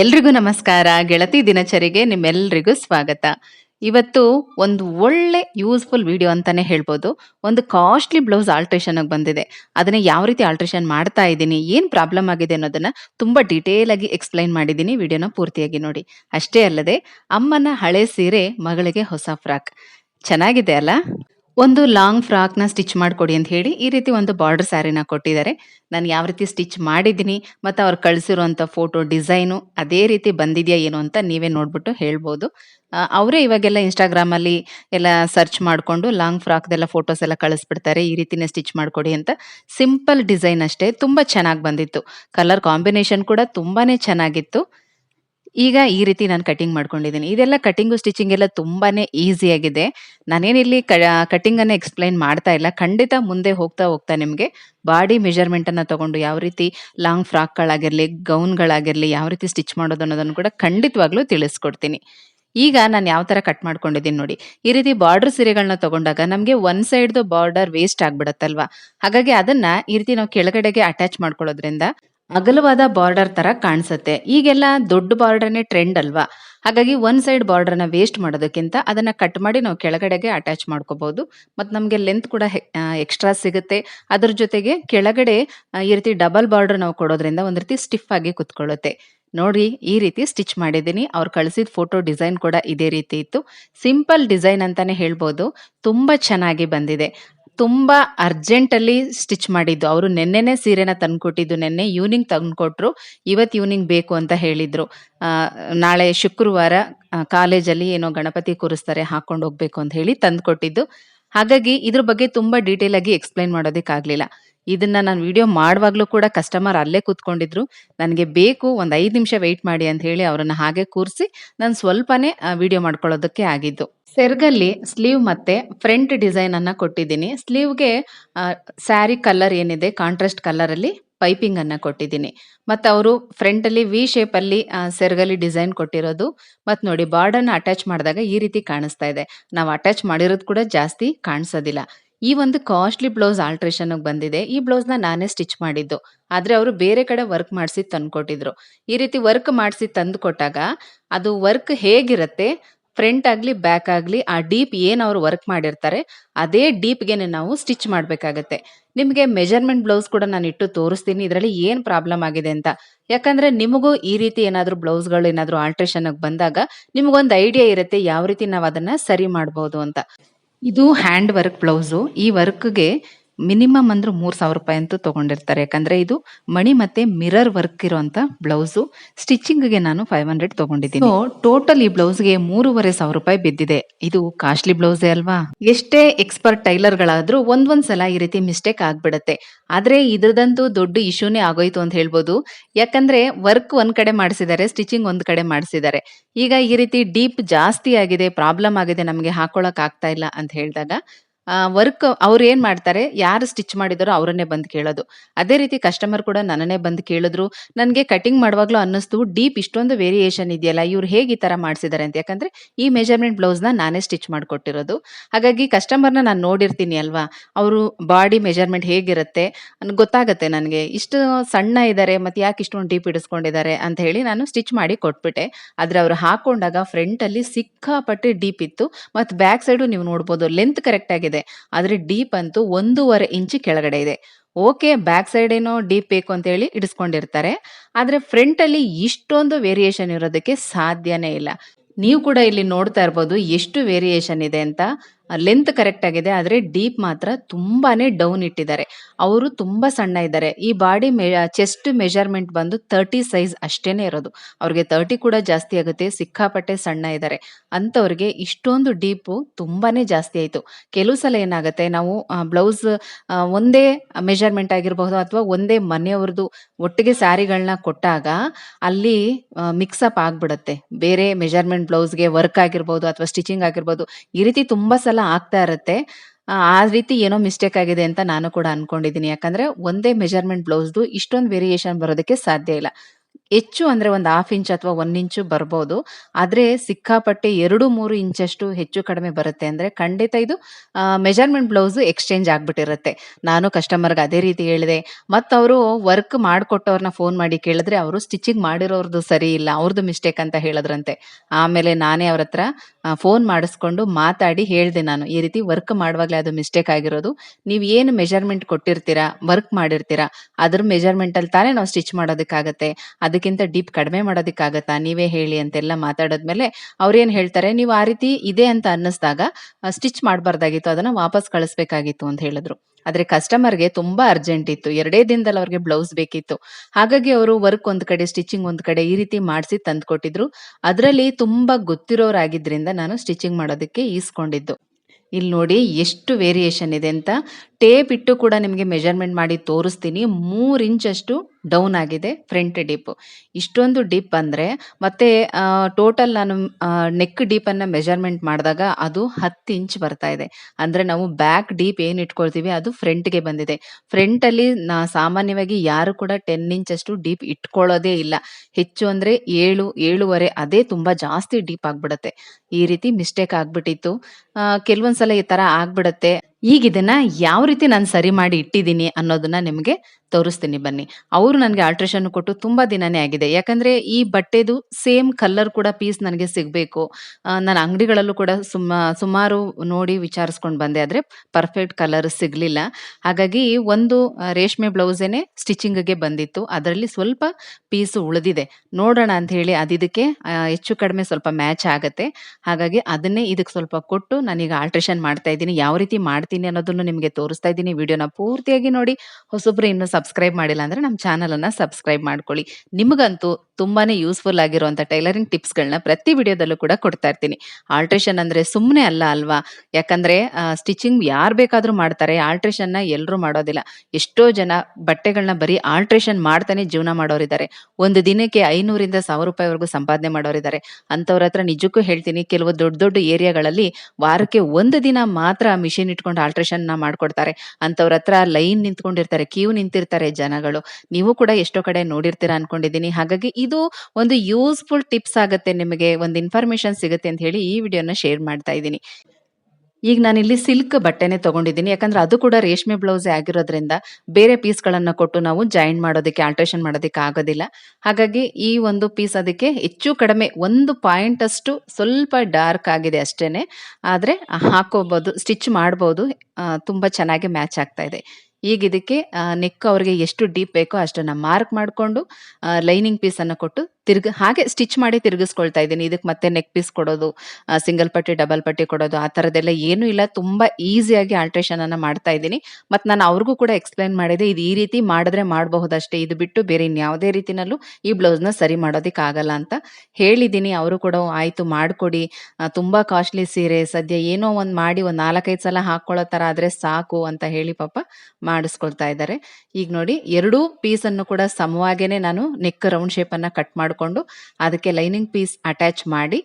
ಎಲ್ರಿಗೂ ನಮಸ್ಕಾರ. ಗೆಳತಿ ದಿನಚರಿಗೆ ನಿಮ್ಮೆಲ್ರಿಗೂ ಸ್ವಾಗತ. ಇವತ್ತು ಒಂದು ಒಳ್ಳೆ ಯೂಸ್ಫುಲ್ ವಿಡಿಯೋ ಅಂತಾನೆ ಹೇಳ್ಬೋದು. ಒಂದು ಕಾಸ್ಟ್ಲಿ ಬ್ಲೌಸ್ ಆಲ್ಟ್ರೇಷನ್ ಬಂದಿದೆ. ಅದನ್ನ ಯಾವ ರೀತಿ ಆಲ್ಟ್ರೇಷನ್ ಮಾಡ್ತಾ ಇದ್ದೀನಿ, ಏನ್ ಪ್ರಾಬ್ಲಮ್ ಆಗಿದೆ ಅನ್ನೋದನ್ನ ತುಂಬಾ ಡಿಟೇಲ್ ಆಗಿ ಎಕ್ಸ್ಪ್ಲೈನ್ ಮಾಡಿದ್ದೀನಿ ವಿಡಿಯೋನ ಪೂರ್ತಿಯಾಗಿ ನೋಡಿ. ಅಷ್ಟೇ ಅಲ್ಲದೆ, ಅಮ್ಮನ ಹಳೆ ಸೀರೆ ಮಗಳಿಗೆ ಹೊಸ ಫ್ರಾಕ್. ಚೆನ್ನಾಗಿದೆ ಅಲ್ಲ? ಒಂದು ಲಾಂಗ್ ಫ್ರಾಕ್ನ ಸ್ಟಿಚ್ ಮಾಡಿಕೊಡಿ ಅಂತ ಹೇಳಿ ಈ ರೀತಿ ಒಂದು ಬಾರ್ಡರ್ ಸ್ಯಾರಿನ ಕೊಟ್ಟಿದ್ದಾರೆ. ನಾನು ಯಾವ ರೀತಿ ಸ್ಟಿಚ್ ಮಾಡಿದ್ದೀನಿ ಮತ್ತು ಅವ್ರು ಕಳಿಸಿರುವಂಥ ಫೋಟೋ ಡಿಸೈನು ಅದೇ ರೀತಿ ಬಂದಿದೆಯಾ ಏನು ಅಂತ ನೀವೇ ನೋಡ್ಬಿಟ್ಟು ಹೇಳ್ಬೋದು. ಅವರೇ ಇವಾಗೆಲ್ಲ ಇನ್ಸ್ಟಾಗ್ರಾಮಲ್ಲಿ ಎಲ್ಲ ಸರ್ಚ್ ಮಾಡಿಕೊಂಡು ಲಾಂಗ್ ಫ್ರಾಕ್ದೆಲ್ಲ ಫೋಟೋಸ್ ಎಲ್ಲ ಕಳಿಸ್ಬಿಡ್ತಾರೆ, ಈ ರೀತಿನೇ ಸ್ಟಿಚ್ ಮಾಡಿಕೊಡಿ ಅಂತ. ಸಿಂಪಲ್ ಡಿಸೈನ್ ಅಷ್ಟೇ, ತುಂಬ ಚೆನ್ನಾಗಿ ಬಂದಿತ್ತು. ಕಲರ್ ಕಾಂಬಿನೇಷನ್ ಕೂಡ ತುಂಬಾ ಚೆನ್ನಾಗಿತ್ತು. ಈಗ ಈ ರೀತಿ ನಾನು ಕಟಿಂಗ್ ಮಾಡ್ಕೊಂಡಿದ್ದೀನಿ. ಇದೆಲ್ಲ ಕಟಿಂಗು ಸ್ಟಿಚಿಂಗ್ ಎಲ್ಲ ತುಂಬಾನೇ ಈಸಿ ಆಗಿದೆ. ನಾನೇನಿಲ್ಲಿ ಕಟಿಂಗ್ ಅನ್ನ ಎಕ್ಸ್ಪ್ಲೈನ್ ಮಾಡ್ತಾ ಇಲ್ಲ. ಖಂಡಿತ ಮುಂದೆ ಹೋಗ್ತಾ ಹೋಗ್ತಾ ನಿಮಗೆ ಬಾಡಿ ಮೆಜರ್ಮೆಂಟ್ ಅನ್ನ ತಗೊಂಡು ಯಾವ ರೀತಿ ಲಾಂಗ್ ಫ್ರಾಕ್ಗಳಾಗಿರ್ಲಿ ಗೌನ್ಗಳಾಗಿರ್ಲಿ ಯಾವ ರೀತಿ ಸ್ಟಿಚ್ ಮಾಡೋದು ಅನ್ನೋದನ್ನು ಕೂಡ ಖಂಡಿತವಾಗ್ಲೂ ತಿಳಿಸ್ಕೊಡ್ತೀನಿ. ಈಗ ನಾನು ಯಾವ ತರ ಕಟ್ ಮಾಡ್ಕೊಂಡಿದ್ದೀನಿ ನೋಡಿ. ಈ ರೀತಿ ಬಾರ್ಡರ್ ಸೀರೆಗಳನ್ನ ತಗೊಂಡಾಗ ನಮಗೆ ಒನ್ ಸೈಡ್ದು ಬಾರ್ಡರ್ ವೇಸ್ಟ್ ಆಗ್ಬಿಡತ್ತಲ್ವಾ? ಹಾಗಾಗಿ ಅದನ್ನ ಈ ರೀತಿ ನಾವು ಕೆಳಗಡೆಗೆ ಅಟ್ಯಾಚ್ ಮಾಡ್ಕೊಳ್ಳೋದ್ರಿಂದ ಅಗಲವಾದ ಬಾರ್ಡರ್ ತರ ಕಾಣಿಸುತ್ತೆ. ಈಗೆಲ್ಲ ದೊಡ್ಡ ಬಾರ್ಡರ್ನೇ ಟ್ರೆಂಡ್ ಅಲ್ವಾ? ಹಾಗಾಗಿ ಒನ್ ಸೈಡ್ ಬಾರ್ಡರ್ನ ವೇಸ್ಟ್ ಮಾಡೋದಕ್ಕಿಂತ ಅದನ್ನ ಕಟ್ ಮಾಡಿ ನಾವು ಕೆಳಗಡೆಗೆ ಅಟ್ಯಾಚ್ ಮಾಡ್ಕೋಬಹುದು ಮತ್ತು ನಮಗೆ ಲೆಂತ್ ಕೂಡ ಎಕ್ಸ್ಟ್ರಾ ಸಿಗುತ್ತೆ. ಅದ್ರ ಜೊತೆಗೆ ಕೆಳಗಡೆ ಈ ರೀತಿ ಡಬಲ್ ಬಾರ್ಡರ್ ನಾವು ಕೊಡೋದ್ರಿಂದ ಒಂದು ರೀತಿ ಸ್ಟಿಫ್ ಆಗಿ ಕುತ್ಕೊಳ್ಳುತ್ತೆ. ನೋಡಿ ಈ ರೀತಿ ಸ್ಟಿಚ್ ಮಾಡಿದ್ದೀನಿ. ಅವ್ರು ಕಳಿಸಿದ ಫೋಟೋ ಡಿಸೈನ್ ಕೂಡ ಇದೇ ರೀತಿ ಇತ್ತು. ಸಿಂಪಲ್ ಡಿಸೈನ್ ಅಂತಾನೆ ಹೇಳ್ಬೋದು. ತುಂಬಾ ಚೆನ್ನಾಗಿ ಬಂದಿದೆ. ತುಂಬಾ ಅರ್ಜೆಂಟಲ್ಲಿ ಸ್ಟಿಚ್ ಮಾಡಿದ್ದು. ಅವರು ನಿನ್ನೆನೆ ಸೀರೆನ ತಂದ್ಕೊಟ್ಟಿದ್ದು, ನೆನ್ನೆ ಈವ್ನಿಂಗ್ ತಂದ್ಕೊಟ್ರು ಇವತ್ತು ಈವ್ನಿಂಗ್ ಬೇಕು ಅಂತ ಹೇಳಿದ್ರು. ನಾಳೆ ಶುಕ್ರವಾರ ಕಾಲೇಜಲ್ಲಿ ಏನೋ ಗಣಪತಿ ಕೂರಿಸ್ತಾರೆ, ಹಾಕೊಂಡು ಹೋಗ್ಬೇಕು ಅಂತ ಹೇಳಿ ತಂದ್ಕೊಟ್ಟಿದ್ದು. ಹಾಗಾಗಿ ಇದ್ರ ಬಗ್ಗೆ ತುಂಬಾ ಡೀಟೇಲ್ ಆಗಿ ಎಕ್ಸ್ಪ್ಲೈನ್ ಮಾಡೋದಕ್ಕಾಗ್ಲಿಲ್ಲ. ಇದನ್ನ ನಾನು ವಿಡಿಯೋ ಮಾಡುವಾಗ್ಲೂ ಕೂಡ ಕಸ್ಟಮರ್ ಅಲ್ಲೇ ಕೂತ್ಕೊಂಡಿದ್ರು. ನನಗೆ ಬೇಕು ಒಂದು ಐದು ನಿಮಿಷ ವೆಯ್ಟ್ ಮಾಡಿ ಅಂತ ಹೇಳಿ ಅವರನ್ನು ಹಾಗೆ ಕೂರಿಸಿ ನಾನು ಸ್ವಲ್ಪನೇ ವಿಡಿಯೋ ಮಾಡ್ಕೊಳ್ಳೋದಕ್ಕೆ ಆಗಿದ್ದು. ಸೆರ್ಗಲ್ಲಿ ಸ್ಲೀವ್ ಮತ್ತೆ ಫ್ರಂಟ್ ಡಿಸೈನ್ ಅನ್ನ ಕೊಟ್ಟಿದ್ದೀನಿ. ಸ್ಲೀವ್ಗೆ ಸ್ಯಾರಿ ಕಲರ್ ಏನಿದೆ ಕಾಂಟ್ರಾಸ್ಟ್ ಕಲರ್ ಅಲ್ಲಿ ಪೈಪಿಂಗ್ ಅನ್ನ ಕೊಟ್ಟಿದ್ದೀನಿ. ಮತ್ತೆ ಅವರು ಫ್ರಂಟ್ ಅಲ್ಲಿ ವಿ ಶೇಪ್ ಅಲ್ಲಿ ಸೆರ್ಗಲ್ಲಿ ಡಿಸೈನ್ ಕೊಟ್ಟಿರೋದು. ಮತ್ತೆ ನೋಡಿ ಬಾರ್ಡರ್ನ ಅಟ್ಯಾಚ್ ಮಾಡಿದಾಗ ಈ ರೀತಿ ಕಾಣಿಸ್ತಾ ಇದೆ. ನಾವು ಅಟ್ಯಾಚ್ ಮಾಡಿರೋದು ಕೂಡ ಜಾಸ್ತಿ ಕಾಣಿಸೋದಿಲ್ಲ. ಈ ಒಂದು ಕಾಸ್ಟ್ಲಿ ಬ್ಲೌಸ್ ಆಲ್ಟ್ರೇಷನ್ ಬಂದಿದೆ. ಈ ಬ್ಲೌಸ್ನ ನಾನೇ ಸ್ಟಿಚ್ ಮಾಡಿದ್ದು. ಆದ್ರೆ ಅವರು ಬೇರೆ ಕಡೆ ವರ್ಕ್ ಮಾಡಿಸಿ ತಂದ್ಕೊಟ್ಟಿದ್ರು. ಈ ರೀತಿ ವರ್ಕ್ ಮಾಡಿಸಿ ತಂದು ಕೊಟ್ಟಾಗ ಅದು ವರ್ಕ್ ಹೇಗಿರುತ್ತೆ? ಫ್ರಂಟ್ ಆಗ್ಲಿ ಬ್ಯಾಕ್ ಆಗ್ಲಿ, ಆ ಡೀಪ್ ಏನ್ ಅವ್ರು ವರ್ಕ್ ಮಾಡಿರ್ತಾರೆ, ಅದೇ ಡೀಪ್ಗೆನೆ ನಾವು ಸ್ಟಿಚ್ ಮಾಡ್ಬೇಕಾಗತ್ತೆ. ನಿಮಗೆ ಮೆಜರ್ಮೆಂಟ್ ಬ್ಲೌಸ್ ಕೂಡ ನಾನು ಇಟ್ಟು ತೋರಿಸ್ತೀನಿ. ಇದರಲ್ಲಿ ಏನ್ ಪ್ರಾಬ್ಲಮ್ ಆಗಿದೆ ಅಂತ. ಯಾಕಂದ್ರೆ ನಿಮಗೂ ಈ ರೀತಿ ಏನಾದ್ರೂ ಬ್ಲೌಸ್ಗಳು ಏನಾದ್ರೂ ಆಲ್ಟ್ರೇಷನ್ ಬಂದಾಗ ನಿಮಗೊಂದು ಐಡಿಯಾ ಇರುತ್ತೆ, ಯಾವ ರೀತಿ ನಾವು ಅದನ್ನ ಸರಿ ಮಾಡಬಹುದು ಅಂತ. ಇದು ಹ್ಯಾಂಡ್ ವರ್ಕ್ ಬ್ಲೌಸು ಈ ವರ್ಕ್ಗೆ ಮಿನಿಮಮ್ ಅಂದ್ರೆ ಮೂರ್ ಸಾವಿರ ರೂಪಾಯಿ ಅಂತೂ ತಗೊಂಡಿರ್ತಾರೆ. ಯಾಕಂದ್ರೆ ಇದು ಮಣಿ ಮತ್ತೆ ಮಿರರ್ ವರ್ಕ್ ಇರುವಂತ ಸ್ಟಿಚಿಂಗ್ಗೆ ನಾನು ಫೈವ್ ಹಂಡ್ರೆಡ್ ತಗೊಂಡಿದ್ದೀನಿ. ಟೋಟಲ್ ಈ ಬ್ಲೌಸ್ಗೆ ಮೂರುವರೆ ಸಾವಿರ ರೂಪಾಯಿ ಬಿದ್ದಿದೆ. ಇದು ಕಾಸ್ಟ್ಲಿ ಬ್ಲೌಸ್ ಅಲ್ವಾ? ಎಷ್ಟೇ ಎಕ್ಸ್ಪರ್ಟ್ ಟೈಲರ್ ಗಳಾದ್ರೂ ಒಂದೊಂದ್ ಸಲ ಈ ರೀತಿ ಮಿಸ್ಟೇಕ್ ಆಗ್ಬಿಡತ್ತೆ. ಆದ್ರೆ ಇದ್ರದಂತೂ ದೊಡ್ಡ ಇಶ್ಯೂನೇ ಆಗೋಯ್ತು ಅಂತ ಹೇಳ್ಬೋದು. ಯಾಕಂದ್ರೆ ವರ್ಕ್ ಒಂದ್ ಕಡೆ ಮಾಡಿಸಿದ್ದಾರೆ ಸ್ಟಿಚಿಂಗ್ ಒಂದ್ ಕಡೆ ಮಾಡಿಸಿದ್ದಾರೆ. ಈಗ ಈ ರೀತಿ ಡೀಪ್ ಜಾಸ್ತಿ ಆಗಿದೆ, ಪ್ರಾಬ್ಲಮ್ ಆಗಿದೆ, ನಮಗೆ ಹಾಕೊಳಕ್ ಆಗ್ತಾ ಇಲ್ಲ ಅಂತ ಹೇಳಿದಾಗ ವರ್ಕ್ ಅವ್ರು ಏನ್ ಮಾಡ್ತಾರೆ? ಯಾರು ಸ್ಟಿಚ್ ಮಾಡಿದಾರೋ ಅವರನ್ನೇ ಬಂದು ಕೇಳೋದು. ಅದೇ ರೀತಿ ಕಸ್ಟಮರ್ ಕೂಡ ನನ್ನನ್ನೇ ಬಂದು ಕೇಳಿದ್ರು. ನನಗೆ ಕಟಿಂಗ್ ಮಾಡುವಾಗ್ಲೂ ಅನ್ನಿಸ್ತು, ಡೀಪ್ ಇಷ್ಟೊಂದು ವೇರಿಯೇಷನ್ ಇದೆಯಲ್ಲ, ಇವ್ರು ಹೇಗೆ ಈ ತರ ಮಾಡಿಸಿದ್ದಾರೆ ಅಂತ. ಯಾಕಂದ್ರೆ ಈ ಮೆಜರ್ಮೆಂಟ್ ಬ್ಲೌಸ್ನ ನಾನೇ ಸ್ಟಿಚ್ ಮಾಡಿಕೊಟ್ಟಿರೋದು. ಹಾಗಾಗಿ ಕಸ್ಟಮರ್ನ ನಾನು ನೋಡಿರ್ತೀನಿ ಅಲ್ವಾ? ಅವರು ಬಾಡಿ ಮೆಜರ್ಮೆಂಟ್ ಹೇಗಿರುತ್ತೆ? ಗೊತ್ತಾಗುತ್ತೆ ನನಗೆ. ಇಷ್ಟು ಸಣ್ಣ ಇದ್ದಾರೆ ಮತ್ತೆ ಯಾಕೆ ಇಷ್ಟೊಂದು ಡೀಪ್ ಇಡಿಸ್ಕೊಂಡಿದ್ದಾರೆ ಅಂತ ಹೇಳಿ ನಾನು ಸ್ಟಿಚ್ ಮಾಡಿ ಕೊಟ್ಬಿಟ್ಟೆ. ಆದ್ರೆ ಅವ್ರು ಹಾಕೊಂಡಾಗ ಫ್ರಂಟ್ ಅಲ್ಲಿ ಸಿಕ್ಕಾಪಟ್ಟೆ ಡೀಪ್ ಇತ್ತು. ಮತ್ತು ಬ್ಯಾಕ್ ಸೈಡು ನೀವು ನೋಡ್ಬೋದು ಲೆಂತ್ ಕರೆಕ್ಟ್ ಆಗಿದೆ. ಆದ್ರೆ ಡೀಪ್ ಅಂತೂ ಒಂದೂವರೆ ಇಂಚ್ ಕೆಳಗಡೆ ಇದೆ. ಓಕೆ ಬ್ಯಾಕ್ ಸೈಡ್ ಏನೋ ಡೀಪ್ ಬೇಕು ಅಂತ ಹೇಳಿ ಇಡಿಸ್ಕೊಂಡಿರ್ತಾರೆ. ಆದರೆ ಫ್ರಂಟ್ ಅಲ್ಲಿ ಇಷ್ಟೊಂದು ವೇರಿಯೇಷನ್ ಇರೋದಕ್ಕೆ ಸಾಧ್ಯನೇ ಇಲ್ಲ. ನೀವು ಕೂಡ ಇಲ್ಲಿ ನೋಡ್ತಾ ಇರ್ಬೋದು ಎಷ್ಟು ವೇರಿಯೇಷನ್ ಇದೆ ಅಂತ. ಲೆಂತ್ ಕರೆಕ್ಟ್ ಆಗಿದೆ, ಆದ್ರೆ ಡೀಪ್ ಮಾತ್ರ ತುಂಬಾನೇ ಡೌನ್ ಇಟ್ಟಿದ್ದಾರೆ. ಅವರು ತುಂಬಾ ಸಣ್ಣ ಇದ್ದಾರೆ. ಈ ಬಾಡಿ ಚೆಸ್ಟ್ ಮೆಜರ್ಮೆಂಟ್ ಬಂದು ತರ್ಟಿ ಸೈಜ್ ಅಷ್ಟೇನೆ ಇರೋದು. ಅವ್ರಿಗೆ ತರ್ಟಿ ಕೂಡ ಜಾಸ್ತಿ ಆಗುತ್ತೆ, ಸಿಕ್ಕಾಪಟ್ಟೆ ಸಣ್ಣ ಇದ್ದಾರೆ. ಅಂಥವ್ರಿಗೆ ಇಷ್ಟೊಂದು ಡೀಪು ತುಂಬಾನೇ ಜಾಸ್ತಿ ಆಯ್ತು. ಕೆಲವು ಸಲ ಏನಾಗುತ್ತೆ, ನಾವು ಬ್ಲೌಸ್ ಒಂದೇ ಮೆಜರ್ಮೆಂಟ್ ಆಗಿರಬಹುದು ಅಥವಾ ಒಂದೇ ಮನೆಯವ್ರದ್ದು ಒಟ್ಟಿಗೆ ಸ್ಯಾರಿಗಳನ್ನ ಕೊಟ್ಟಾಗ ಅಲ್ಲಿ ಮಿಕ್ಸ್ ಅಪ್ ಆಗ್ಬಿಡುತ್ತೆ. ಬೇರೆ ಮೆಜರ್ಮೆಂಟ್ ಬ್ಲೌಸ್ಗೆ ವರ್ಕ್ ಆಗಿರ್ಬೋದು ಅಥವಾ ಸ್ಟಿಚಿಂಗ್ ಆಗಿರ್ಬೋದು, ಈ ರೀತಿ ತುಂಬಾ ಸಲ ಆಗ್ತಾ ಇರುತ್ತೆ. ಆ ಆ ರೀತಿ ಏನೋ ಮಿಸ್ಟೇಕ್ ಆಗಿದೆ ಅಂತ ನಾನು ಕೂಡ ಅನ್ಕೊಂಡಿದ್ದೀನಿ. ಯಾಕಂದ್ರೆ ಒಂದೇ ಮೆಜರ್ಮೆಂಟ್ ಬ್ಲೌಸ್ದು ಇಷ್ಟೊಂದು ವೇರಿಯೇಷನ್ ಬರೋದಕ್ಕೆ ಸಾಧ್ಯ ಇಲ್ಲ. ಹೆಚ್ಚು ಅಂದ್ರೆ ಒಂದು ಹಾಫ್ ಇಂಚ್ ಅಥವಾ ಒನ್ ಇಂಚು ಬರ್ಬೋದು. ಆದ್ರೆ ಸಿಕ್ಕಾಪಟ್ಟೆ 2, 3 ಇಂಚಷ್ಟು ಹೆಚ್ಚು ಕಡಿಮೆ ಬರುತ್ತೆ ಅಂದ್ರೆ ಖಂಡಿತ ಇದು ಮೆಜರ್ಮೆಂಟ್ ಬ್ಲೌಸ್ ಎಕ್ಸ್ಚೇಂಜ್ ಆಗ್ಬಿಟ್ಟಿರುತ್ತೆ. ನಾನು ಕಸ್ಟಮರ್‌ಗೆ ಅದೇ ರೀತಿ ಹೇಳಿದೆ. ಮತ್ತವರು ವರ್ಕ್ ಮಾಡಿಕೊಟ್ಟವ್ರನ್ನ ಫೋನ್ ಮಾಡಿ ಕೇಳಿದ್ರೆ ಅವರು ಸ್ಟಿಚಿಂಗ್ ಮಾಡಿರೋರ್ದು ಸರಿ ಇಲ್ಲ. ಅವ್ರದ್ದು ಮಿಸ್ಟೇಕ್ ಅಂತ ಹೇಳಿದ್ರಂತೆ. ಆಮೇಲೆ ನಾನೇ ಅವ್ರ ಹತ್ರ ಫೋನ್ ಮಾಡಿಸ್ಕೊಂಡು ಮಾತಾಡಿ ಹೇಳಿದೆ ನಾನು. ಈ ರೀತಿ ವರ್ಕ್ ಮಾಡುವಾಗಲೇ ಅದು ಮಿಸ್ಟೇಕ್ ಆಗಿರೋದು. ನೀವು ಏನು ಮೆಜರ್ಮೆಂಟ್ ಕೊಟ್ಟಿರ್ತೀರಾ, ವರ್ಕ್ ಮಾಡಿರ್ತೀರಾ, ಅದ್ರ ಮೆಜರ್ಮೆಂಟ್ ಅಲ್ಲಿ ತಾನೇ ನಾವು ಸ್ಟಿಚ್ ಮಾಡೋದಕ್ಕಾಗತ್ತೆ. ಅದಕ್ಕಿಂತ ಡೀಪ್ ಕಡಿಮೆ ಮಾಡೋದಕ್ಕಾಗತ್ತಾ? ನೀವೇ ಹೇಳಿ ಅಂತೆಲ್ಲ ಮಾತಾಡಿದ್ಮೇಲೆ ಅವ್ರೇನ್ ಹೇಳ್ತಾರೆ, "ನೀವು ಆ ರೀತಿ ಇದೆ ಅಂತ ಅನ್ನಿಸ್ದಾಗ ಸ್ಟಿಚ್ ಮಾಡಬಾರ್ದಾಗಿತ್ತು. ಅದನ್ನ ವಾಪಸ್ ಕಳಿಸ್ಬೇಕಾಗಿತ್ತು" ಅಂತ ಹೇಳಿದ್ರು. ಆದ್ರೆ ಕಸ್ಟಮರ್‌ಗೆ ತುಂಬಾ ಅರ್ಜೆಂಟ್ ಇತ್ತು. ಎರಡೇ ದಿನದಲ್ಲಿ ಅವ್ರಿಗೆ ಬ್ಲೌಸ್ ಬೇಕಿತ್ತು. ಹಾಗಾಗಿ ಅವರು ವರ್ಕ್ ಒಂದ್ ಕಡೆ, ಸ್ಟಿಚಿಂಗ್ ಒಂದ್ ಕಡೆ ಈ ರೀತಿ ಮಾಡಿಸಿ ತಂದ್ಕೊಟ್ಟಿದ್ರು. ಅದರಲ್ಲಿ ತುಂಬಾ ಗೊತ್ತಿರೋರಾಗಿದ್ರಿಂದ ನಾನು ಸ್ಟಿಚಿಂಗ್ ಮಾಡೋದಕ್ಕೆ ಈಸ್ಕೊಂಡಿದ್ದು. ಇಲ್ಲಿ ನೋಡಿ ಎಷ್ಟು ವೇರಿಯೇಷನ್ ಇದೆ ಅಂತ. ಟೇಪ್ ಇಟ್ಟು ಕೂಡ ನಿಮಗೆ ಮೆಜರ್ಮೆಂಟ್ ಮಾಡಿ ತೋರಿಸ್ತೀನಿ. 3 ಇಂಚಷ್ಟು ಡೌನ್ ಆಗಿದೆ ಫ್ರಂಟ್ ಡಿಪ್ ಇಷ್ಟೊಂದು ಡಿಪ್ ಅಂದರೆ ಮತ್ತೆ ಟೋಟಲ್ ನಾನು ನೆಕ್ ಡೀಪನ್ನು ಮೆಜರ್ಮೆಂಟ್ ಮಾಡಿದಾಗ ಅದು 10 ಇಂಚ್ ಬರ್ತಾ ಇದೆ. ಅಂದರೆ ನಾವು ಬ್ಯಾಕ್ ಡೀಪ್ ಏನು ಇಟ್ಕೊಳ್ತೀವಿ ಅದು ಫ್ರಂಟ್‌ಗೆ ಬಂದಿದೆ. ಫ್ರಂಟಲ್ಲಿ ನಾ ಸಾಮಾನ್ಯವಾಗಿ ಯಾರು ಕೂಡ 10 ಇಂಚ್ ಅಷ್ಟು ಡೀಪ್ ಇಟ್ಕೊಳ್ಳೋದೇ ಇಲ್ಲ. ಹೆಚ್ಚು ಅಂದರೆ ಏಳು, ಏಳುವರೆ ಅದೇ ತುಂಬ ಜಾಸ್ತಿ ಡೀಪ್ ಆಗ್ಬಿಡುತ್ತೆ. ಈ ರೀತಿ ಮಿಸ್ಟೇಕ್ ಆಗಿಬಿಟ್ಟಿತ್ತು ಕೆಲವೊಂದ್ ಸಲ ಈ ತರ ಆಗ್ಬಿಡತ್ತೆ. ಈಗ ಇದನ್ನ ಯಾವ ರೀತಿ ನಾನು ಸರಿ ಮಾಡಿ ಇಟ್ಟಿದ್ದೀನಿ ಅನ್ನೋದನ್ನ ನಿಮಗೆ ತೋರಿಸ್ತೀನಿ ಬನ್ನಿ. ಅವರು ನನಗೆ ಆಲ್ಟ್ರೇಷನ್ ಕೊಟ್ಟು ತುಂಬಾ ದಿನನೇ ಆಗಿದೆ. ಯಾಕಂದ್ರೆ ಈ ಬಟ್ಟೆದು ಸೇಮ್ ಕಲರ್ ಕೂಡ ಪೀಸ್ ನನಗೆ ಸಿಗಬೇಕು ನಾನು ಅಂಗಡಿಗಳಲ್ಲೂ ಕೂಡ ಸುಮಾ, ಸುಮಾರು ನೋಡಿ ವಿಚಾರಿಸ್ಕೊಂಡು ಬಂದೆ. ಆದ್ರೆ ಪರ್ಫೆಕ್ಟ್ ಕಲರ್ ಸಿಗಲಿಲ್ಲ ಹಾಗಾಗಿ ಒಂದು ರೇಷ್ಮೆ ರೇಷ್ಮೆ ಬ್ಲೌಸೇನೆ ಸ್ಟಿಚಿಂಗ್‌ಗೆ ಬಂದಿತ್ತು. ಅದರಲ್ಲಿ ಸ್ವಲ್ಪ ಪೀಸ್ ಉಳಿದಿದೆ. ನೋಡೋಣ ಅಂತ ಹೇಳಿ ಅದಿದಕ್ಕೆ ಹೆಚ್ಚು ಕಡಿಮೆ ಸ್ವಲ್ಪ ಮ್ಯಾಚ್ ಆಗುತ್ತೆ ಹಾಗಾಗಿ ಅದನ್ನೇ ಇದಕ್ಕೆ ಸ್ವಲ್ಪ ಕೊಟ್ಟು ನಾನೀಗ ಆಲ್ಟ್ರೇಷನ್ ಮಾಡ್ತಾ ಇದ್ದೀನಿ. ಯಾವ ರೀತಿ ಮಾಡ್ತೀನಿ ಅನ್ನೋದನ್ನು ನಿಮಗೆ ತೋರಿಸ್ತಾ ಇದ್ದೀನಿ. ವಿಡಿಯೋನ ಪೂರ್ತಿಯಾಗಿ ನೋಡಿ. ಹೊಸೊಬ್ರು ಇನ್ನೂ ಸಬ್ಸ್ಕ್ರೈಬ್ ಮಾಡಿಲ್ಲ ಅಂದರೆ ನಮ್ಮ ಚಾನಲನ್ನು ಸಬ್ಸ್ಕ್ರೈಬ್ ಮಾಡ್ಕೊಳ್ಳಿ. ನಿಮಗಂತೂ ತುಂಬಾನೇ ಯೂಸ್‌ಫುಲ್ ಆಗಿರುವಂಥ ಟೈಲರಿಂಗ್ ಟಿಪ್ಸ್‌ಗಳನ್ನ ಪ್ರತಿ ವಿಡಿಯೋದಲ್ಲೂ ಕೂಡ ಕೊಡ್ತಾ ಇರ್ತೀನಿ. ಆಲ್ಟ್ರೇಷನ್ ಅಂದ್ರೆ ಸುಮ್ಮನೆ ಅಲ್ಲ ಅಲ್ವಾ? ಯಾಕಂದ್ರೆ ಸ್ಟಿಚಿಂಗ್ ಯಾರು ಬೇಕಾದರೂ ಮಾಡ್ತಾರೆ. ಆಲ್ಟ್ರೇಷನ್‌ನ ಎಲ್ಲರೂ ಮಾಡೋದಿಲ್ಲ. ಎಷ್ಟೋ ಜನ ಬಟ್ಟೆಗಳನ್ನ ಬರೀ ಆಲ್ಟ್ರೇಷನ್ ಮಾಡ್ತಾನೆ ಜೀವನ ಮಾಡೋರಿದ್ದಾರೆ. ಒಂದು ದಿನಕ್ಕೆ ಐನೂರಿಂದ ಸಾವಿರ ರೂಪಾಯಿವರೆಗೂ ಸಂಪಾದನೆ ಮಾಡೋರಿದ್ದಾರೆ. ಅಂಥವ್ರ ಹತ್ರ ನಿಜಕ್ಕೂ ಹೇಳ್ತೀನಿ, ಕೆಲವು ದೊಡ್ಡ ದೊಡ್ಡ ಏರಿಯಾಗಳಲ್ಲಿ ವಾರಕ್ಕೆ ಒಂದು ದಿನ ಮಾತ್ರ ಮಿಷಿನ್ ಇಟ್ಕೊಂಡು ಆಲ್ಟ್ರೇಷನ್‌ನ ಮಾಡ್ಕೊಡ್ತಾರೆ. ಅಂಥವ್ರ ಹತ್ರ ಲೈನ್ ನಿಂತ್ಕೊಂಡಿರ್ತಾರೆ. ಕ್ಯೂ ನಿಂತಿರ್ತಾರೆ ಜನಗಳು. ನೀವು ಕೂಡ ಎಷ್ಟೋ ಕಡೆ ನೋಡಿರ್ತೀರಾ ಅನ್ಕೊಂಡಿದ್ದೀನಿ. ಹಾಗಾಗಿ ಇದು ಒಂದು ಯೂಸ್‌ಫುಲ್ ಟಿಪ್ಸ್ ಆಗುತ್ತೆ ನಿಮಗೆ. ಒಂದು ಇನ್ಫಾರ್ಮೇಶನ್ ಸಿಗುತ್ತೆ ಅಂತ ಹೇಳಿ ಈ ವಿಡಿಯೋನ ಶೇರ್ ಮಾಡ್ತಾ ಇದ್ದೀನಿ. ಈಗ ನಾನಿಲ್ಲಿ ಸಿಲ್ಕ್ ಬಟ್ಟೆನೆ ತಗೊಂಡಿದ್ದೀನಿ. ಯಾಕಂದ್ರೆ ಅದು ಕೂಡ ರೇಷ್ಮೆ ಬ್ಲೌಸೇ ಆಗಿರೋದ್ರಿಂದ ಬೇರೆ ಪೀಸ್ಗಳನ್ನು ಕೊಟ್ಟು ನಾವು ಜಾಯಿನ್ ಮಾಡೋದಕ್ಕೆ, ಆಲ್ಟ್ರೇಷನ್ ಮಾಡೋದಕ್ಕೆ ಆಗೋದಿಲ್ಲ. ಹಾಗಾಗಿ ಈ ಒಂದು ಪೀಸ್ ಅದಕ್ಕೆ ಹೆಚ್ಚು ಕಡಿಮೆ ಒಂದು ಪಾಯಿಂಟ್ ಅಷ್ಟು ಸ್ವಲ್ಪ ಡಾರ್ಕ್ ಆಗಿದೆ ಅಷ್ಟೇನೆ. ಆದ್ರೆ ಹಾಕೋಬಹುದು, ಸ್ಟಿಚ್ ಮಾಡ್ಬೋದು. ತುಂಬ ಚೆನ್ನಾಗಿ ಮ್ಯಾಚ್ ಆಗ್ತಾ ಇದೆ. ಈಗ ಇದಕ್ಕೆ ನೆಕ್ ಅವ್ರಿಗೆ ಎಷ್ಟು ಡೀಪ್ ಬೇಕೋ ಅಷ್ಟನ್ನ ಮಾರ್ಕ್ ಮಾಡಿಕೊಂಡು ಲೈನಿಂಗ್ ಪೀಸ್ ಅನ್ನ ಕೊಟ್ಟು ತಿರ್ಗ ಹಾಗೆ ಸ್ಟಿಚ್ ಮಾಡಿ ತಿರುಗಿಸ್ಕೊಳ್ತಾ ಇದ್ದೀನಿ. ಇದಕ್ಕೆ ಮತ್ತೆ ನೆಕ್ ಪೀಸ್ ಕೊಡೋದು, ಸಿಂಗಲ್ ಪಟ್ಟಿ, ಡಬಲ್ ಪಟ್ಟಿ ಕೊಡೋದು ಆ ಥರದ್ದೆಲ್ಲ ಏನೂ ಇಲ್ಲ. ತುಂಬಾ ಈಸಿಯಾಗಿ ಆಲ್ಟ್ರೇಷನ್ ಅನ್ನು ಮಾಡ್ತಾ ಇದ್ದೀನಿ. ಮತ್ತೆ ನಾನು ಅವ್ರಿಗೂ ಕೂಡ ಎಕ್ಸ್ಪ್ಲೈನ್ ಮಾಡಿದೆ. ಇದು ಈ ರೀತಿ ಮಾಡಿದ್ರೆ ಮಾಡಬಹುದಷ್ಟೇ. ಇದು ಬಿಟ್ಟು ಬೇರೆ ಇನ್ಯಾವುದೇ ರೀತಿನಲ್ಲೂ ಈ ಬ್ಲೌಸ್‌ನ ಸರಿ ಮಾಡೋದಕ್ಕೆ ಆಗಲ್ಲ ಅಂತ ಹೇಳಿದ್ದೀನಿ. ಅವರು ಕೂಡ ಆಯಿತು ಮಾಡ್ಕೊಡಿ. ತುಂಬ ಕಾಸ್ಟ್ಲಿ ಸೀರೆ ಸದ್ಯ ಏನೋ ಒಂದು ಮಾಡಿ ಒಂದು ನಾಲ್ಕೈದು ಸಲ ಹಾಕ್ಕೊಳ್ಳೋ ತರ ಆದ್ರೆ ಸಾಕು ಅಂತ ಹೇಳಿ ಪಾಪ ಮಾಡಿಸ್ಕೊಳ್ತಾ ಇದ್ದಾರೆ. ಈಗ ನೋಡಿ ಎರಡೂ ಪೀಸನ್ನು ಕೂಡ ಸಮವಾಗೇನೆ ನಾನು ನೆಕ್ ರೌಂಡ್ ಶೇಪನ್ನು ಕಟ್ ಕಟ್ ಮಾಡ್ಕೊಂಡು ಅದಕ್ಕೆ ಲೈನಿಂಗ್ ಪೀಸ್ ಅಟ್ಯಾಚ್ ಮಾಡಿ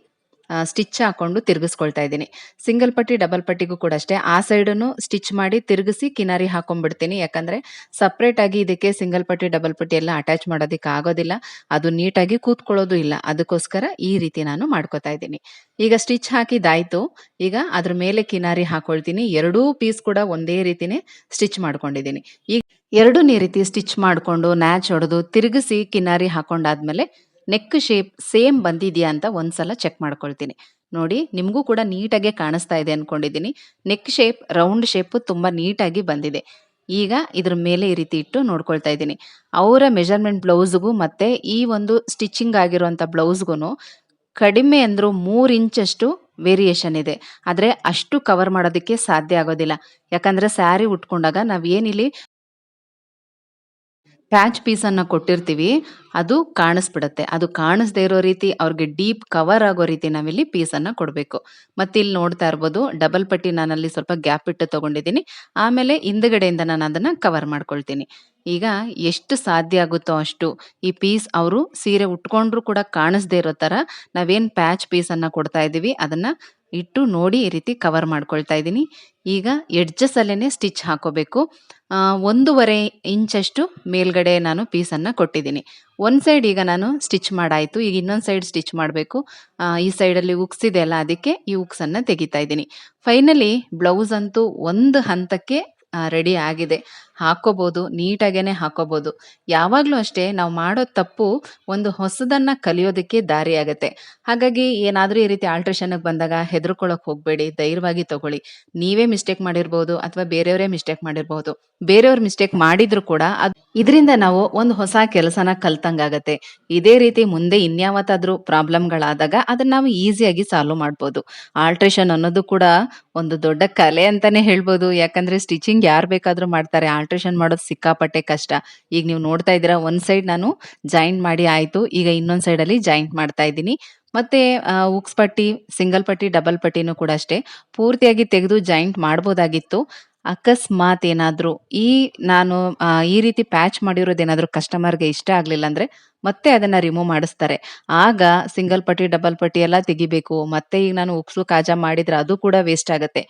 ಸ್ಟಿಚ್ ಹಾಕೊಂಡು ತಿರುಗಿಸ್ಕೊಳ್ತಾ ಇದ್ದೀನಿ. ಸಿಂಗಲ್ ಪಟ್ಟಿ, ಡಬಲ್ ಪಟ್ಟಿಗೂ ಕೂಡ ಅಷ್ಟೇ. ಆ ಸೈಡನ್ನು ಸ್ಟಿಚ್ ಮಾಡಿ ತಿರುಗಿಸಿ ಕಿನಾರಿ ಹಾಕೊಂಡ್ಬಿಡ್ತೀನಿ. ಯಾಕಂದ್ರೆ ಸಪರೇಟ್ ಆಗಿ ಇದಕ್ಕೆ ಸಿಂಗಲ್ ಪಟ್ಟಿ, ಡಬಲ್ ಪಟ್ಟಿ ಎಲ್ಲ ಅಟ್ಯಾಚ್ ಮಾಡೋದಕ್ಕೆ ಆಗೋದಿಲ್ಲ. ಅದು ನೀಟಾಗಿ ಕೂತ್ಕೊಳ್ಳೋದು ಇಲ್ಲ. ಅದಕ್ಕೋಸ್ಕರ ಈ ರೀತಿ ನಾನು ಮಾಡ್ಕೊತಾ ಇದ್ದೀನಿ. ಈಗ ಸ್ಟಿಚ್ ಹಾಕಿದಾಯಿತು ಈಗ ಅದ್ರ ಮೇಲೆ ಕಿನಾರಿ ಹಾಕೊಳ್ತೀನಿ. ಎರಡೂ ಪೀಸ್ ಕೂಡ ಒಂದೇ ರೀತಿನೇ ಸ್ಟಿಚ್ ಮಾಡ್ಕೊಂಡಿದ್ದೀನಿ. ಈಗ ಎರಡೂ ರೀತಿ ಸ್ಟಿಚ್ ಮಾಡ್ಕೊಂಡು ನ್ಯಾಚ್ ಹೊಡೆದು ತಿರುಗಿಸಿ ಕಿನಾರಿ ಹಾಕೊಂಡಾದ್ಮೇಲೆ ನೆಕ್ ಶೇಪ್ ಸೇಮ್ ಬಂದಿದೆಯಾ ಅಂತ ಒಂದ್ಸಲ ಚೆಕ್ ಮಾಡ್ಕೊಳ್ತೀನಿ. ನೋಡಿ, ನಿಮಗೂ ಕೂಡ ನೀಟಾಗೆ ಕಾಣಿಸ್ತಾ ಇದೆ ಅಂದ್ಕೊಂಡಿದ್ದೀನಿ ನೆಕ್ ಶೇಪ್ ರೌಂಡ್ ಶೇಪ್ ತುಂಬ ನೀಟಾಗಿ ಬಂದಿದೆ. ಈಗ ಇದ್ರ ಮೇಲೆ ಈ ರೀತಿ ಇಟ್ಟು ನೋಡ್ಕೊಳ್ತಾ ಇದ್ದೀನಿ. ಅವರ ಮೆಜರ್ಮೆಂಟ್ ಬ್ಲೌಸ್‌ಗೂ ಮತ್ತು ಈ ಒಂದು ಸ್ಟಿಚಿಂಗ್ ಆಗಿರುವಂಥ ಬ್ಲೌಸ್ಗೂ ಕಡಿಮೆ ಅಂದರೂ ಮೂರು ಇಂಚಷ್ಟು ವೇರಿಯೇಷನ್ ಇದೆ. ಆದರೆ ಅಷ್ಟು ಕವರ್ ಮಾಡೋದಕ್ಕೆ ಸಾಧ್ಯ ಆಗೋದಿಲ್ಲ. ಯಾಕಂದರೆ ಸ್ಯಾರಿ ಉಟ್ಕೊಂಡಾಗ ನಾವು ಏನಿಲ್ಲಿ ಪ್ಯಾಚ್ ಪೀಸ್ ಅನ್ನ ಕೊಟ್ಟಿರ್ತೀವಿ. ಅದು ಕಾಣಿಸ್ಬಿಡತ್ತೆ. ಅದು ಕಾಣಿಸ್ದೇ ಇರೋ ರೀತಿ ಅವ್ರಿಗೆ ಡೀಪ್ ಕವರ್ ಆಗೋ ರೀತಿ ನಾವಿಲ್ಲಿ ಪೀಸ್ ಅನ್ನ ಕೊಡ್ಬೇಕು. ಮತ್ತೆ ಇಲ್ಲಿ ನೋಡ್ತಾ ಇರ್ಬೋದು, ಡಬಲ್ ಪಟ್ಟಿ ನಾನಲ್ಲಿ ಸ್ವಲ್ಪ ಗ್ಯಾಪ್ ಇಟ್ಟು ತಗೊಂಡಿದ್ದೀನಿ. ಆಮೇಲೆ ಹಿಂದಗಡೆಯಿಂದ ನಾನು ಅದನ್ನ ಕವರ್ ಮಾಡ್ಕೊಳ್ತೀನಿ. ಈಗ ಎಷ್ಟು ಸಾಧ್ಯ ಆಗುತ್ತೋ ಅಷ್ಟು ಈ ಪೀಸ್ ಅವರು ಸೀರೆ ಉಟ್ಕೊಂಡ್ರು ಕೂಡ ಕಾಣಿಸ್ದೇ ಇರೋ ತರ ನಾವೇನ್ ಪ್ಯಾಚ್ ಪೀಸ್ ಅನ್ನ ಕೊಡ್ತಾ ಇದ್ದೀವಿ, ಅದನ್ನ ಇಟ್ಟು ನೋಡಿ ಈ ರೀತಿ ಕವರ್ ಮಾಡ್ಕೊಳ್ತಾ ಇದ್ದೀನಿ. ಈಗ ಎಡ್ಜಸ್ಸಲ್ಲೇ ಸ್ಟಿಚ್ ಹಾಕೋಬೇಕು. ಒಂದೂವರೆ ಇಂಚಷ್ಟು ಮೇಲ್ಗಡೆ ನಾನು ಪೀಸನ್ನು ಕೊಟ್ಟಿದ್ದೀನಿ. ಒಂದು ಸೈಡ್ ಈಗ ನಾನು ಸ್ಟಿಚ್ ಮಾಡಾಯಿತು. ಈಗ ಇನ್ನೊಂದು ಸೈಡ್ ಸ್ಟಿಚ್ ಮಾಡಬೇಕು. ಈ ಸೈಡಲ್ಲಿ ಉಕ್ಸಿದೆ ಅಲ್ಲ, ಅದಕ್ಕೆ ಈ ಉಕ್ಸನ್ನು ತೆಗಿತಾ ಇದ್ದೀನಿ. ಫೈನಲಿ ಬ್ಲೌಸ್ ಅಂತೂ ಒಂದು ಹಂತಕ್ಕೆ ರೆಡಿ ಆಗಿದೆ. ಹಾಕೋಬೋದು, ನೀಟಾಗೇನೆ ಹಾಕೋಬಹುದು ಯಾವಾಗಲೂ ಅಷ್ಟೇ ನಾವು ಮಾಡೋ ತಪ್ಪು ಒಂದು ಹೊಸದನ್ನ ಕಲಿಯೋದಕ್ಕೆ ದಾರಿ ಆಗುತ್ತೆ ಹಾಗಾಗಿ ಏನಾದರೂ ಈ ರೀತಿ ಆಲ್ಟ್ರೇಷನ್ಗೆ ಬಂದಾಗ ಹೆದರ್ಕೊಳ್ಳೋಕೆ ಹೋಗಬೇಡಿ, ಧೈರ್ಯವಾಗಿ ತಗೊಳ್ಳಿ. ನೀವೇ ಮಿಸ್ಟೇಕ್ ಮಾಡಿರ್ಬೋದು ಅಥವಾ ಬೇರೆಯವರೇ ಮಿಸ್ಟೇಕ್ ಮಾಡಿರ್ಬೋದು. ಬೇರೆಯವ್ರ ಮಿಸ್ಟೇಕ್ ಮಾಡಿದ್ರು ಕೂಡ ಅದು ಇದರಿಂದ ನಾವು ಒಂದು ಹೊಸ ಕೆಲಸನ ಕಲ್ತಂಗಾಗತ್ತೆ. ಇದೇ ರೀತಿ ಮುಂದೆ ಇನ್ಯಾವತ್ತಾದ್ರೂ ಪ್ರಾಬ್ಲಮ್ಗಳಾದಾಗ ಅದನ್ನ ನಾವು ಈಸಿಯಾಗಿ ಸಾಲ್ವ್ ಮಾಡ್ಬೋದು. ಆಲ್ಟ್ರೇಷನ್ ಅನ್ನೋದು ಕೂಡ ಒಂದು ದೊಡ್ಡ ಕಲೆ ಅಂತಾನೆ ಹೇಳ್ಬೋದು. ಯಾಕಂದ್ರೆ ಸ್ಟಿಚಿಂಗ್ ಯಾರು ಬೇಕಾದ್ರೂ ಮಾಡ್ತಾರೆ ಆಲ್ಟ್ರೇಷನ್ ಮಾಡೋದು ಸಿಕ್ಕಾಪಟ್ಟೆ ಕಷ್ಟ. ಈಗ ನೀವು ನೋಡ್ತಾ ಇದ್ದೀರಾ, ಒಂದ್ ಸೈಡ್ ನಾನು ಜಾಯಿಂಟ್ ಮಾಡಿ ಆಯ್ತು, ಈಗ ಇನ್ನೊಂದ್ ಅಲ್ಲಿ ಜಾಯಿಂಟ್ ಮಾಡ್ತಾ ಇದ್ದೀನಿ. ಮತ್ತೆ ಉಕ್ಸ್ ಪಟ್ಟಿ ಸಿಂಗಲ್ ಪಟ್ಟಿ ಡಬಲ್ ಪಟ್ಟಿನೂ ಕೂಡ ಅಷ್ಟೇ. ಪೂರ್ತಿಯಾಗಿ ತೆಗೆದು ಜಾಯಿಂಟ್ ಮಾಡ್ಬೋದಾಗಿತ್ತು. ಅಕಸ್ಮಾತ್ ಏನಾದ್ರೂ, ಈ ನಾನು ಈ ರೀತಿ ಪ್ಯಾಚ್ ಮಾಡಿರೋದೇನಾದರೂ ಕಸ್ಟಮರ್ಗೆ ಇಷ್ಟ ಆಗಲಿಲ್ಲ ಅಂದ್ರೆ ಮತ್ತೆ ಅದನ್ನ ರಿಮೂವ್ ಮಾಡಿಸ್ತಾರೆ. ಆಗ ಸಿಂಗಲ್ ಪಟ್ಟಿ ಡಬಲ್ ಪಟ್ಟಿ ಎಲ್ಲ ತೆಗಿಬೇಕು. ಮತ್ತೆ ಈಗ ನಾನು ಉಕ್ಸು ಕಾಜಾ ಮಾಡಿದ್ರೆ ಅದು ಕೂಡ ವೇಸ್ಟ್ ಆಗುತ್ತೆ.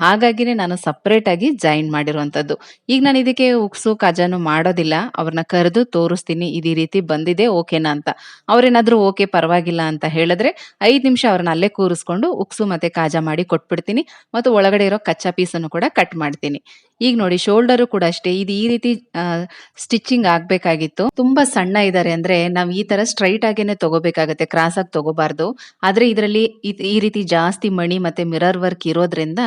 ಹಾಗಾಗಿನೇ ನಾನು ಸಪ್ರೇಟಾಗಿ ಜಾಯಿನ್ ಮಾಡಿರುವಂಥದ್ದು. ಈಗ ನಾನು ಇದಕ್ಕೆ ಉಕ್ಸು ಕಾಜಾನು ಮಾಡೋದಿಲ್ಲ. ಅವ್ರನ್ನ ಕರೆದು ತೋರಿಸ್ತೀನಿ, ಇದೇ ರೀತಿ ಬಂದಿದೆ, ಓಕೆನಾ ಅಂತ. ಅವ್ರೇನಾದ್ರೂ ಓಕೆ, ಪರವಾಗಿಲ್ಲ ಅಂತ ಹೇಳಿದ್ರೆ ಐದು ನಿಮಿಷ ಅವ್ರನ್ನ ಅಲ್ಲೇ ಕೂರಿಸ್ಕೊಂಡು ಉಕ್ಸು ಮತ್ತೆ ಕಾಜಾ ಮಾಡಿ ಕೊಟ್ಬಿಡ್ತೀನಿ. ಮತ್ತು ಒಳಗಡೆ ಇರೋ ಕಚ್ಚಾ ಪೀಸನ್ನು ಕೂಡ ಕಟ್ ಮಾಡ್ತೀನಿ. ಈಗ ನೋಡಿ ಶೋಲ್ಡರು ಕೂಡ ಅಷ್ಟೇ. ಇದು ಈ ರೀತಿ ಸ್ಟಿಚಿಂಗ್ ಆಗಬೇಕಾಗಿತ್ತು. ತುಂಬಾ ಸಣ್ಣ ಇದ್ದಾರೆ ಅಂದ್ರೆ ನಾವು ಈ ತರ ಸ್ಟ್ರೈಟ್ ಆಗೇನೆ ತಗೋಬೇಕಾಗತ್ತೆ. ಕ್ರಾಸ್ ಆಗಿ ತಗೋಬಾರ್ದು. ಆದ್ರೆ ಇದರಲ್ಲಿ ಈ ರೀತಿ ಜಾಸ್ತಿ ಮಣಿ ಮತ್ತೆ ಮಿರರ್ ವರ್ಕ್ ಇರೋದ್ರಿಂದ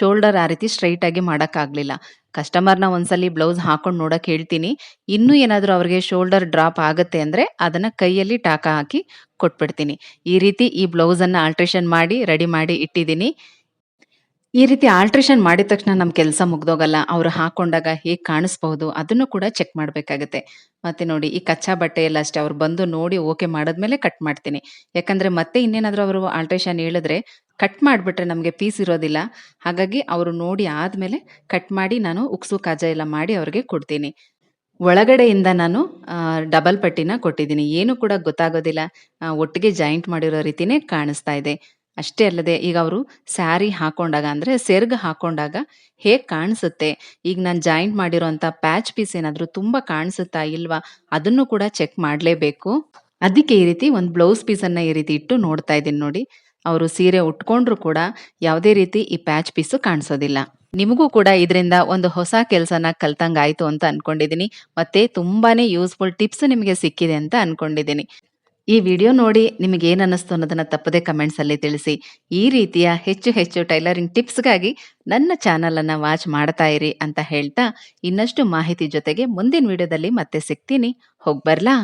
ಶೋಲ್ಡರ್ ಆ ರೀತಿ ಸ್ಟ್ರೈಟ್ ಆಗಿ ಮಾಡೋಕ್ಕಾಗಲಿಲ್ಲ. ಕಸ್ಟಮರ್ನ ಒಂದ್ಸಲಿ ಬ್ಲೌಸ್ ಹಾಕೊಂಡು ನೋಡಕ್ ಹೇಳ್ತೀನಿ. ಇನ್ನೂ ಏನಾದರೂ ಅವ್ರಿಗೆ ಶೋಲ್ಡರ್ ಡ್ರಾಪ್ ಆಗುತ್ತೆ ಅಂದ್ರೆ ಅದನ್ನ ಕೈಯಲ್ಲಿ ಟಾಕ ಹಾಕಿ ಕೊಟ್ಬಿಡ್ತೀನಿ. ಈ ರೀತಿ ಈ ಬ್ಲೌಸನ್ನು ಆಲ್ಟ್ರೇಷನ್ ಮಾಡಿ, ರೆಡಿ ಮಾಡಿ ಇಟ್ಟಿದ್ದೀನಿ. ಈ ರೀತಿ ಆಲ್ಟ್ರೇಷನ್ ಮಾಡಿದ ತಕ್ಷಣ ನಮ್ಮ ಕೆಲಸ ಮುಗ್ದೋಗಲ್ಲ, ಅವರು ಹಾಕೊಂಡಾಗ ಹೇಗೆ ಕಾಣಿಸ್ಬಹುದು ಅದನ್ನು ಕೂಡ ಚೆಕ್ ಮಾಡಬೇಕಾಗುತ್ತೆ. ಮತ್ತೆ ನೋಡಿ, ಈ ಕಚ್ಚಾ ಬಟ್ಟೆ ಎಲ್ಲ ಅಷ್ಟೇ, ಅವ್ರು ಬಂದು ನೋಡಿ ಓಕೆ ಮಾಡಿದ್ಮೇಲೆ ಕಟ್ ಮಾಡ್ತೀನಿ. ಯಾಕಂದ್ರೆ ಮತ್ತೆ ಇನ್ನೇನಾದರೂ ಅವರು ಆಲ್ಟ್ರೇಷನ್ ಹೇಳಿದ್ರೆ ಕಟ್ ಮಾಡಿಬಿಟ್ರೆ ನಮಗೆ ಪೀಸ್ ಇರೋದಿಲ್ಲ. ಹಾಗಾಗಿ ಅವರು ನೋಡಿ ಆದಮೇಲೆ ಕಟ್ ಮಾಡಿ ನಾನು ಉಕ್ಸು ಕಾಜಾ ಎಲ್ಲ ಮಾಡಿ ಅವ್ರಿಗೆ ಕೊಡ್ತೀನಿ. ಒಳಗಡೆಯಿಂದ ನಾನು ಡಬಲ್ ಪಟ್ಟಿನ ಕೊಟ್ಟಿದ್ದೀನಿ. ಏನು ಕೂಡ ಗೊತ್ತಾಗೋದಿಲ್ಲ. ಒಟ್ಟಿಗೆ ಜಾಯಿಂಟ್ ಮಾಡಿರೋ ರೀತಿನೇ ಕಾಣಿಸ್ತಾ ಇದೆ. ಅಷ್ಟೇ ಅಲ್ಲದೆ ಈಗ ಅವರು ಸ್ಯಾರಿ ಹಾಕೊಂಡಾಗ ಅಂದರೆ ಸೆರ್ಗ್ ಹಾಕೊಂಡಾಗ ಹೇಗೆ ಕಾಣಿಸುತ್ತೆ? ಈಗ ನಾನು ಜಾಯಿಂಟ್ ಮಾಡಿರೋಂಥ ಪ್ಯಾಚ್ ಪೀಸ್ ಏನಾದರೂ ತುಂಬ ಕಾಣಿಸುತ್ತಾ ಇಲ್ವಾ? ಅದನ್ನು ಕೂಡ ಚೆಕ್ ಮಾಡಲೇಬೇಕು. ಅದಕ್ಕೆ ಈ ರೀತಿ ಒಂದು ಬ್ಲೌಸ್ ಪೀಸನ್ನು ಈ ರೀತಿ ಇಟ್ಟು ನೋಡ್ತಾ ಇದ್ದೀನಿ ನೋಡಿ. ಅವರು ಸೀರೆ ಉಟ್ಕೊಂಡ್ರು ಕೂಡ ಯಾವುದೇ ರೀತಿ ಈ ಪ್ಯಾಚ್ ಪೀಸು ಕಾಣಿಸೋದಿಲ್ಲ. ನಿಮಗೂ ಕೂಡ ಇದರಿಂದ ಒಂದು ಹೊಸ ಕೆಲಸನ ಕಲ್ತಂಗಾಯ್ತು ಅಂತ ಅನ್ಕೊಂಡಿದ್ದೀನಿ. ಮತ್ತೆ ತುಂಬಾನೇ ಯೂಸ್ಫುಲ್ ಟಿಪ್ಸ್ ನಿಮಗೆ ಸಿಕ್ಕಿದೆ ಅಂತ ಅನ್ಕೊಂಡಿದ್ದೀನಿ. ಈ ವಿಡಿಯೋ ನೋಡಿ ನಿಮಗೆ ಅನ್ನಿಸ್ತು ಅನ್ನೋದನ್ನ ತಪ್ಪದೆ ಕಮೆಂಟ್ಸ್ ಅಲ್ಲಿ ತಿಳಿಸಿ. ಈ ರೀತಿಯ ಹೆಚ್ಚು ಹೆಚ್ಚು ಟೈಲರಿಂಗ್ ಟಿಪ್ಸ್ಗಾಗಿ ನನ್ನ ಚಾನಲನ್ನು ವಾಚ್ ಮಾಡ್ತಾ ಇರಿ ಅಂತ ಹೇಳ್ತಾ ಇನ್ನಷ್ಟು ಮಾಹಿತಿ ಜೊತೆಗೆ ಮುಂದಿನ ವಿಡಿಯೋದಲ್ಲಿ ಮತ್ತೆ ಸಿಗ್ತೀನಿ. ಹೋಗ್ಬರ್ಲಾ